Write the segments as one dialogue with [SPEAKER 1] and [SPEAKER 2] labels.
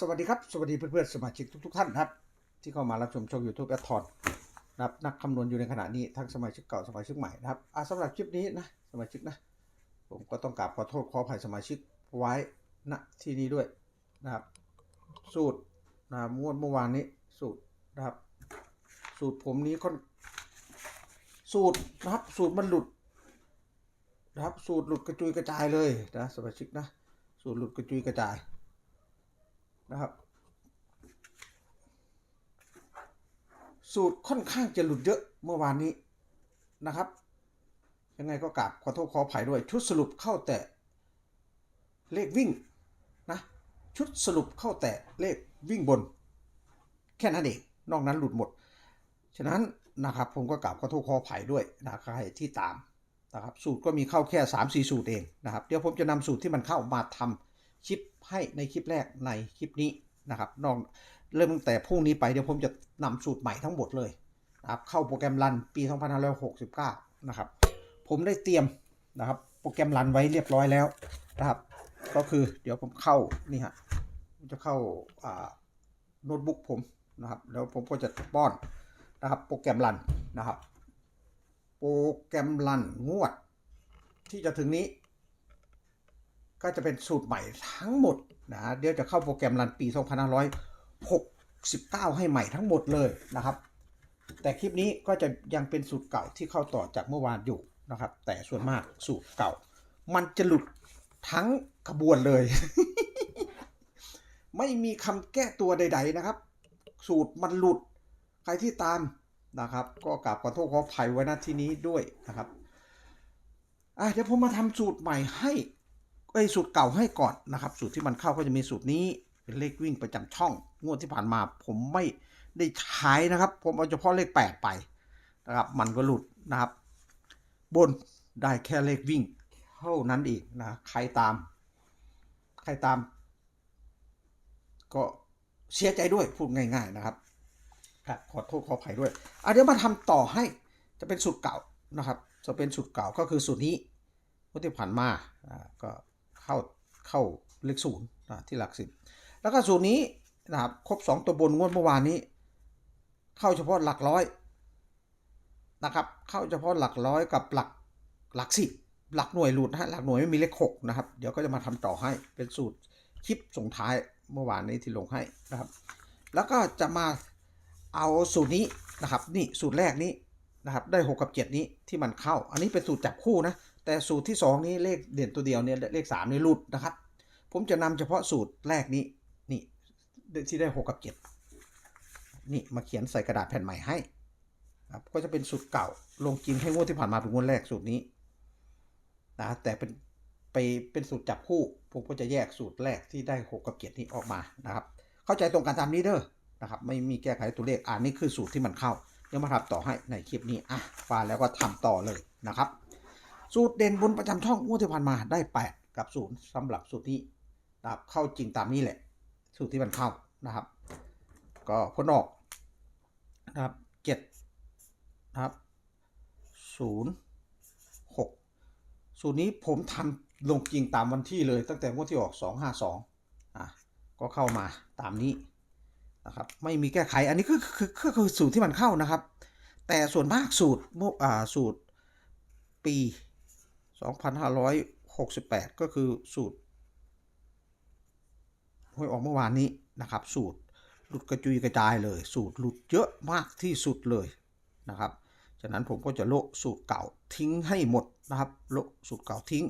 [SPEAKER 1] สวัสดีครับ สวัสดีเพื่อนๆสมาชิกทุก ๆ ท่านครับ ที่เข้ามารับชมช่อง YouTube แอดทอนนะครับนักคำนวณอยู่ในขณะนี้ทั้งสมาชิกเก่าสมาชิกใหม่นะครับสำหรับคลิปนี้นะสมาชิกนะ ผมก็ต้องกราบขอโทษขออภัยสมาชิกไว้ณที่นี้ด้วยนะครับ สูตรนะครับงวดเมื่อวานนี้สูตรนะครับ สูตรผมนี้ค่อนสูตรนะครับ สูตรมันหลุดนะครับ สูตรหลุดกระจุยกระจายเลยนะสมาชิกนะ สูตรหลุดกระจุยกระจาย นะครับ สูตรค่อนข้างจะหลุดเยอะเมื่อวานนี้นะครับ ยังไงก็กราบขอโทษขออภัยด้วย ชุดสรุปเข้าแต่เลขวิ่งนะชุดสรุปเข้าแต่เลขวิ่งบน แค่นั้นเอง นอกนั้นหลุดหมด ฉะนั้นนะครับผมก็กราบขอโทษขออภัยด้วยนะครับใครที่ตามนะครับสูตรก็มีเข้าแค่ 3 4 สูตรเองนะครับ เดี๋ยวผมจะนำสูตรที่มันเข้ามาทำ คลิปให้ในคลิปแรกในคลิปนี้นะครับนอกเริ่มตั้งแต่พรุ่งนี้ไปเดี๋ยวผมจะนำสูตรใหม่ทั้งหมดเลยนะครับเข้าโปรแกรมรันปี 2569 นะครับ ผมได้เตรียมนะครับโปรแกรมรันไว้เรียบร้อยแล้วนะครับ ก็คือเดี๋ยวผมเข้านี่ฮะจะเข้าอ่าโน้ตบุ๊กผมนะครับแล้วผมก็จะป้อนนะครับโปรแกรมรันนะครับ โปรแกรมรันงวดที่จะถึงนี้ ก็จะเป็นสูตรใหม่ทั้งหมดนะเดี๋ยวจะเข้าโปรแกรมรันปี 2569 ให้ใหม่ทั้งหมดเลยนะครับ แต่คลิปนี้ก็จะยังเป็นสูตรเก่าที่เข้าต่อจากเมื่อวานอยู่นะครับ แต่ส่วนมากสูตรเก่า มันจะหลุดทั้งขบวนเลย ไม่มีคำแก้ตัวใด ๆนะครับ สูตรมันหลุดใครที่ตามนะครับ ก็กราบขอโทษขออภัยไว้ณที่นี้ด้วยนะครับอะเดี๋ยวผมมาทำสูตรใหม่ให้ ไอ้สูตรเก่าให้ก่อนนะครับ สูตรที่มันเข้าก็จะมีสูตรนี้เป็นเลขวิ่งประจำช่อง งวดที่ผ่านมาผมไม่ได้ใช้นะครับ ผมเอาเฉพาะเลข 8 ไปนะครับ มันก็หลุดนะครับ บนได้แค่เลขวิ่งเท่านั้นเอีกนะใครตาม ใครตาม ก็เสียใจด้วยพูดง่าย ๆนะครับครับขอโทษขออภัยด้วยอะเดี๋ยวมาทำต่อให้จะเป็นสูตรเก่านะครับ จะเป็นสูตรเก่าก็คือสูตรนี้งวดที่ผ่านมาก็ เข้าเข้าเลขศูนย์นะที่หลักสิบแล้วก็สูตรนี้นะครับครบ 2 ตัวบนงวดเมื่อวานนี้ เข้าเฉพาะหลักร้อยนะครับเข้าเฉพาะหลักร้อยกับหลักหลักสิบหลักหน่วยหลุดนะฮะหลักหน่วยไม่มีเลขหกนะครับ เดี๋ยวก็จะมาทำต่อให้เป็นสูตรคลิปส่งท้ายเมื่อวานนี้ที่ลงให้นะครับ แล้วก็จะมาเอาสูตรนี้นะครับ นี่สูตรแรกนี้ นะครับได้ 6 กับ 7 นี้ที่มันเข้า อันนี้เป็นสูตรจับคู่นะ แต่สูตรที่ 2 นี้เลขเด่นตัวเดียวเนี่ยเลข3นี่หลุดนะครับ ผมจะนำเฉพาะสูตรแรกนี้นี่ที่ได้ 6 กับ 7 นี่มาเขียนใส่กระดาษแผ่นใหม่ให้ครับก็จะเป็นสูตรเก่าลงจริงให้งวดที่ผ่านมาเป็นงวดแรกสูตรนี้นะแต่เป็นไปเป็นสูตรจับคู่ ผมก็จะแยกสูตรแรกที่ได้ 6 กับ 7 นี้ออกมานะครับ เข้าใจตรงกันตามนี้เด้อนะครับ ไม่มีแก้ไขตัวเลขอ่านนี่คือสูตรที่มันเข้า เดี๋ยวมาทำต่อให้ในคลิปนี้อะฟังแล้วก็ทำต่อเลยนะครับ สูตรเด่นบนประจำช่องงวดที่ผ่านมาได้ 8 กับศูนย์สำหรับสูตรนี้นะครับเข้าจริงตามนี้แหละ สูตรที่มันเข้านะครับ ก็ผลออกนะครับเจ็ดนะครับศูนย์หกสูตรนี้ผมทำลงจริงตามวันที่เลยตั้งแต่งวดที่ออกสองห้าสองอะก็เข้ามาตามนี้ นะครับไม่มีแก้ไขอันนี้คือคือคือคือสูตรที่มันเข้านะครับ แต่ส่วนมากสูตรเมื่ออ่าสูตรปี 2568 ก็คือสูตรหวยออกเมื่อวานนี้นะครับ สูตรหลุดกระจุยกระจายเลย สูตรหลุดเยอะมากที่สุดเลยนะครับฉะนั้นผมก็จะโละสูตรเก่าทิ้งให้หมดนะครับโละสูตรเก่าทิ้ง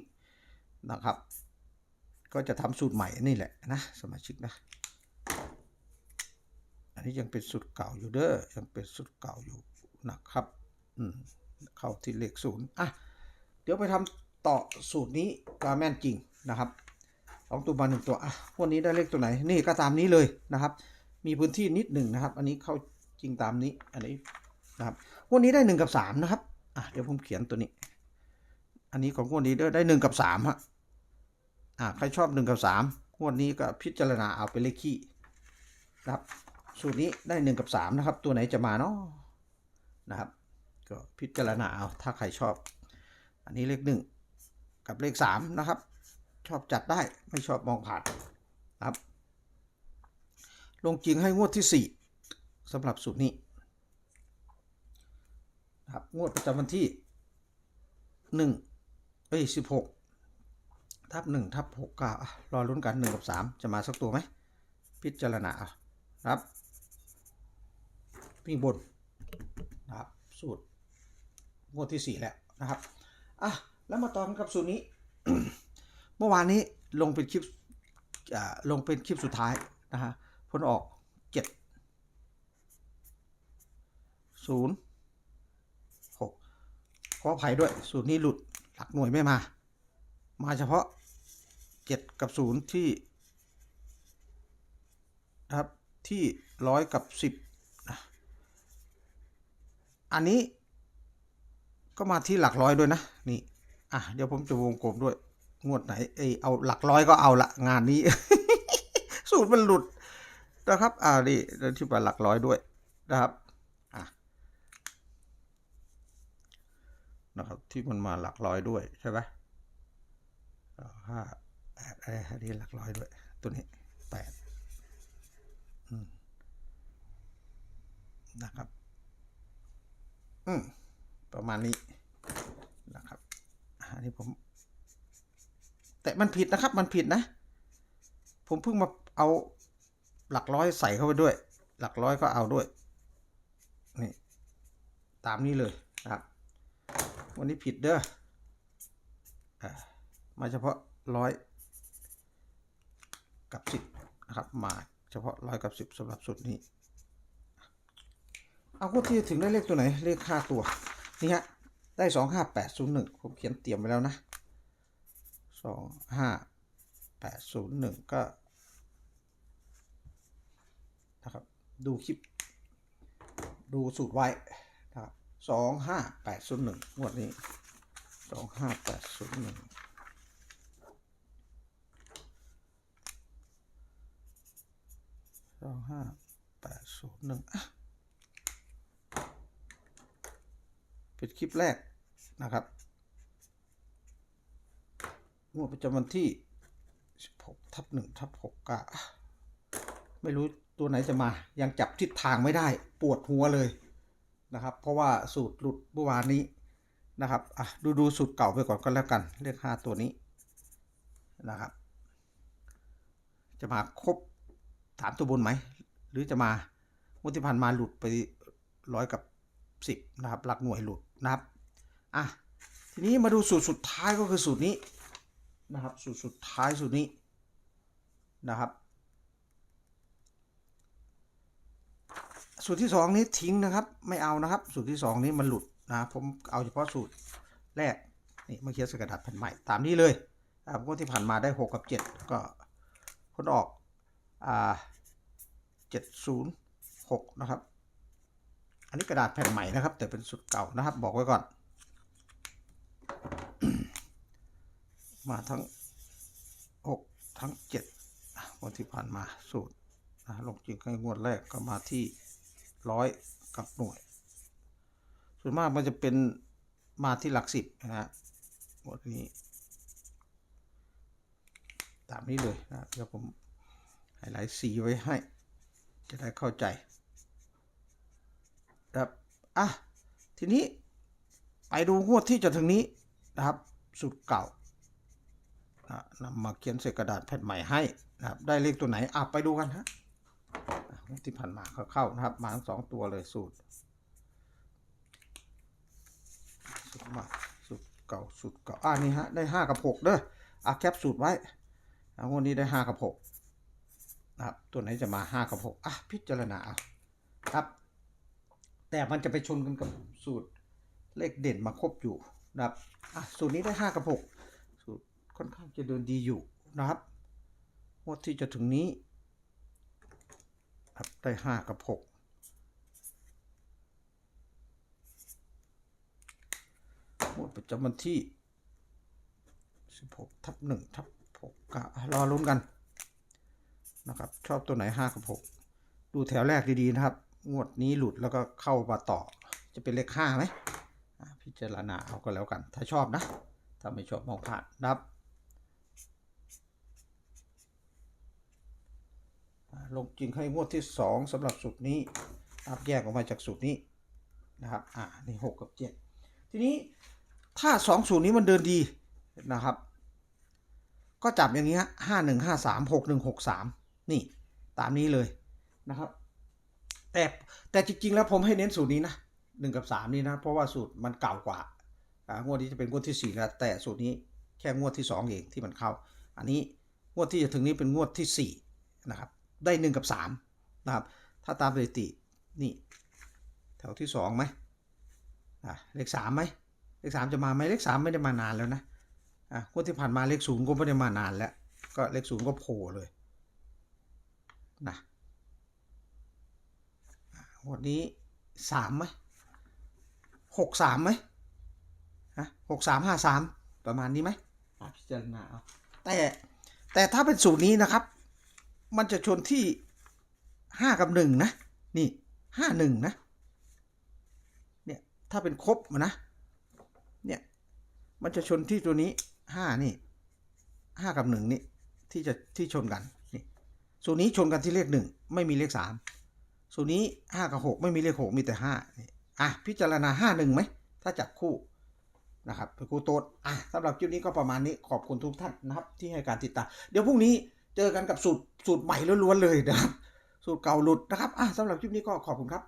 [SPEAKER 1] นะครับ ก็จะทำสูตรใหม่นี่แหละนะสมาชิกนะ อันนี้ยังเป็นสูตรเก่าอยู่เด้อยังเป็นสูตรเก่าอยู่นะครับอืมเข้าที่เลขศูนย์อะเดี๋ยวไปทำต่อสูตรนี้กาแม่นจริงนะครับสองตัวมาหนึ่งตัวอะวันนี้ได้เลขตัวไหนนี่ก็ตามนี้เลยนะครับ มีพื้นที่นิดหนึ่งนะครับ อันนี้เข้าจริงตามนี้อันนี้นะครับวันนี้ได้หนึ่งกับสามนะครับอะเดี๋ยวผมเขียนตัวนี้ อันนี้ของวดนี้ได้หนึ่งกับสามฮะอ่าใครชอบหนึ่งกับสามงวดนี้ก็พิจารณาเอาเป็นเลขขี้นะครับ สูตรนี้ได้หนึ่งกับสามนะครับ ตัวไหนจะมาเนาะนะครับ ก็พิจารณาเอาถ้าใครชอบ อันนี้เลขหนึ่งกับเลขสามนะครับ ชอบจัดได้ไม่ชอบมองผ่านนะครับ ลงจริงให้งวดที่สี่สำหรับสูตรนี้นะครับงวดประจำวันที่หนึ่งเอ้ยสิบหกทับหนึ่งทับหกก้าอะรอลุ้นกันหนึ่งกับสามจะมาสักตัวไหม พิจารณาเอานะครับ วิ่งบนนะครับสูตรงวดที่สี่แล้วนะครับอะแล้วมาต่อกันกับสูตรนี้ เมื่อวานนี้ลงเป็นคลิปลงเป็นคลิปสุดท้ายนะฮะผลออกเจ็ดศูนย์หกขออภัยด้วย สูตรนี้หลุดหลักหน่วยไม่มา มาเฉพาะเจ็ดกับศูนย์ที่นะครับที่ร้อยกับสิบ อันนี้ก็มาที่หลักร้อยด้วยนะ นี่อะเดี๋ยวผมจะวงกลมด้วย งวดไหนเอยเอาหลักร้อยก็เอาละงานนี้ สูตรมันหลุดนะครับ อ่านี่แล้วที่ว่าหลักร้อยด้วยนะครับอะนะครับที่มันมาหลักร้อยด้วยใช่ไหมห้าแปดไอันนี้หลักร้อยด้วย ตัวนี้แปดนะครับ อืมประมาณนี้นะครับอันนี้ผม แต่มันผิดนะครับ มันผิดนะ ผมเพิ่งมาเอาหลักร้อยใส่เข้าไปด้วย หลักร้อยก็เอาด้วย นี่ ตามนี้เลยนะครับ วันนี้ผิดเด้ออ่ามาเฉพาะร้อยกับสิบนะครับ มาเฉพาะร้อยกับสิบสำหรับสุดนี้ เอาก็ที่ถึงได้เลขตัวไหน เลขค่าตัว นี่ฮะ ได้สองห้าแปดศูนย์หนึ่งผมเขียนเตรียมไว้แล้วนะสองห้าแปดศูนย์หนึ่งก็นะครับ ดูคลิป ดูสูตรไว้นะครับสองห้าแปดศูนย์หนึ่งงวดนี้สองห้าแปดศูนย์หนึ่งสองห้าแปดศูนย์หนึ่ง เป็นคลิปแรกนะครับงวดประจำวันที่16ทับ1ทับ6กะไม่รู้ตัวไหนจะมา ยังจับทิศทางไม่ได้ ปวดหัวเลยนะครับ เพราะว่าสูตรหลุดเมื่อวานนี้นะครับอะดูดูสูตรเก่าไปก่อนก็แล้วกัน เลข5ตัวนี้นะครับ จะมาครบถามตัวบนไหม หรือจะมางวดที่ผ่านมาหลุดไปร้อยกับสิบนะครับหลักหน่วยหลุด นะครับอะทีนี้มาดูสูตรสุดท้ายก็คือสูตรนี้นะครับ สูตรสุดท้ายสูตรนี้นะครับ สูตรที่สองนี้ทิ้งนะครับ ไม่เอานะครับ สูตรที่สองนี้มันหลุดนะผมเอาเฉพาะสูตรแรกนี่เมื่อกี้สกระดาษแผ่นใหม่ตามนี้เลยนะครับงวดที่ผ่านมาได้หกกับเจ็ดก็ผลออกอ่าเจ็ดศูนย์หกนะครับ อันนี้กระดาษแผ่นใหม่นะครับ แต่เป็นสุดเก่านะครับ บอกไว้ก่อน มาทั้งหกทั้งเจ็ดวันที่ผ่านมาสูตรนะลงจริงให้งวดแรกก็มาที่ร้อยกับหน่วย ส่วนมากมันจะเป็นมาที่หลักสิบนะฮะงวดนี้ ตามนี้เลยนะเดี๋ยวผมไฮไลท์สีไว้ให้ จะได้เข้าใจ นะครับอะทีนี้ไปดูงวดที่จะถึงนี้นะครับสูตรเก่านำมาเขียนใส่กระดาษแผ่นใหม่ให้นะครับ ได้เลขตัวไหนอะไปดูกันฮะที่ผ่านมาเข้าๆนะครับ มาทั้งสองตัวเลยสูตรสูตรมาสูตรเก่าสูตรเก่าอ่านี่ฮะได้ห้ากับหกเด้ออะแคปสูตรไว้อะงวดนี้ได้ห้ากับหกนะครับ ตัวไหนจะมาห้ากับหกอะพิจารณาเอาครับ แต่มันจะไปชนกันกับสูตรเลขเด่นมาครบอยู่นะครับอะสูตรนี้ได้ 5 กับ 6 สูตรค่อนข้างจะเดินดีอยู่นะครับงวดที่จะถึงนี้ครับได้ 5 กับ 6งวดประจำวันที่ 16ทับ1ทับ6ก็รอลุ้นกันนะครับ ชอบตัวไหน 5 กับ 6 ดูแถวแรกดี ๆ นะครับ งวดนี้หลุดแล้วก็เข้ามาต่อ จะเป็นเลขห้าไหมพิจารณาเอาก็แล้วกัน ถ้าชอบนะ ถ้าไม่ชอบมองผ่านรับลงจริงให้งวดที่สองสำหรับสูตรนี้รับแยกออกมาจากสูตรนี้นะครับ อ่า นี่หกกับเจ็ดทีนี้ถ้าสองสูตรนี้มันเดินดีนะครับ ก็จับอย่างนี้ฮะห้าหนึ่งห้าสามหกหนึ่งหกสามนี่ ตามนี้เลยนะครับ แต่แต่จริงๆแล้วผมให้เน้นสูตรนี้นะหนึ่งกับสามนี่นะ เพราะว่าสูตรมันเก่ากว่าอ่างวดนี้จะเป็นงวดที่สี่แล้วแต่สูตรนี้แค่งวดที่สองเองที่มันเข้า อันนี้งวดที่จะถึงนี้เป็นงวดที่สี่นะครับได้หนึ่งกับสามนะครับถ้าตามสถิตินี่แถวที่สองไหมอะเลขสามไหมเลขสามจะมาไหมเลขสามไม่ได้มานานแล้วนะอะงวดที่ผ่านมาเลขศูนย์ก็ไม่ได้มานานแล้ว ก็เลขศูนย์ก็โผล่เลยนะ วดนี้สามไหมหกสามไหมฮะหกสามห้าสามประมาณนี้ไหมอะพิจารณาเอาแต่แต่ถ้าเป็นสูตรนี้นะครับ มันจะชนที่ห้ากับหนึ่งนะ นี่ห้าหนึ่งนะ เนี่ย ถ้าเป็นครบมานะ เนี่ย มันจะชนที่ตัวนี้ห้านี่ห้ากับหนึ่งนี่ที่จะที่ชนกันนี่ส่วนนี้ชนกันที่เลขหนึ่งไม่มีเลขสาม สูตรนี้ห้ากับหกไม่มีเลขหกมีแต่ห้านี่อะพิจารณาห้าหนึ่งไหม ถ้าจับคู่นะครับคู่โต๊ดอะสำหรับคลิปนี้ก็ประมาณนี้ขอบคุณทุกท่านนะครับ ที่ให้การติดตาม เดี๋ยวพรุ่งนี้เจอกันกับสูตรสูตรใหม่ล้วนๆเลยนะครับ สูตรเก่าหลุดนะครับอะสำหรับคลิปนี้ก็ขอบคุณครับ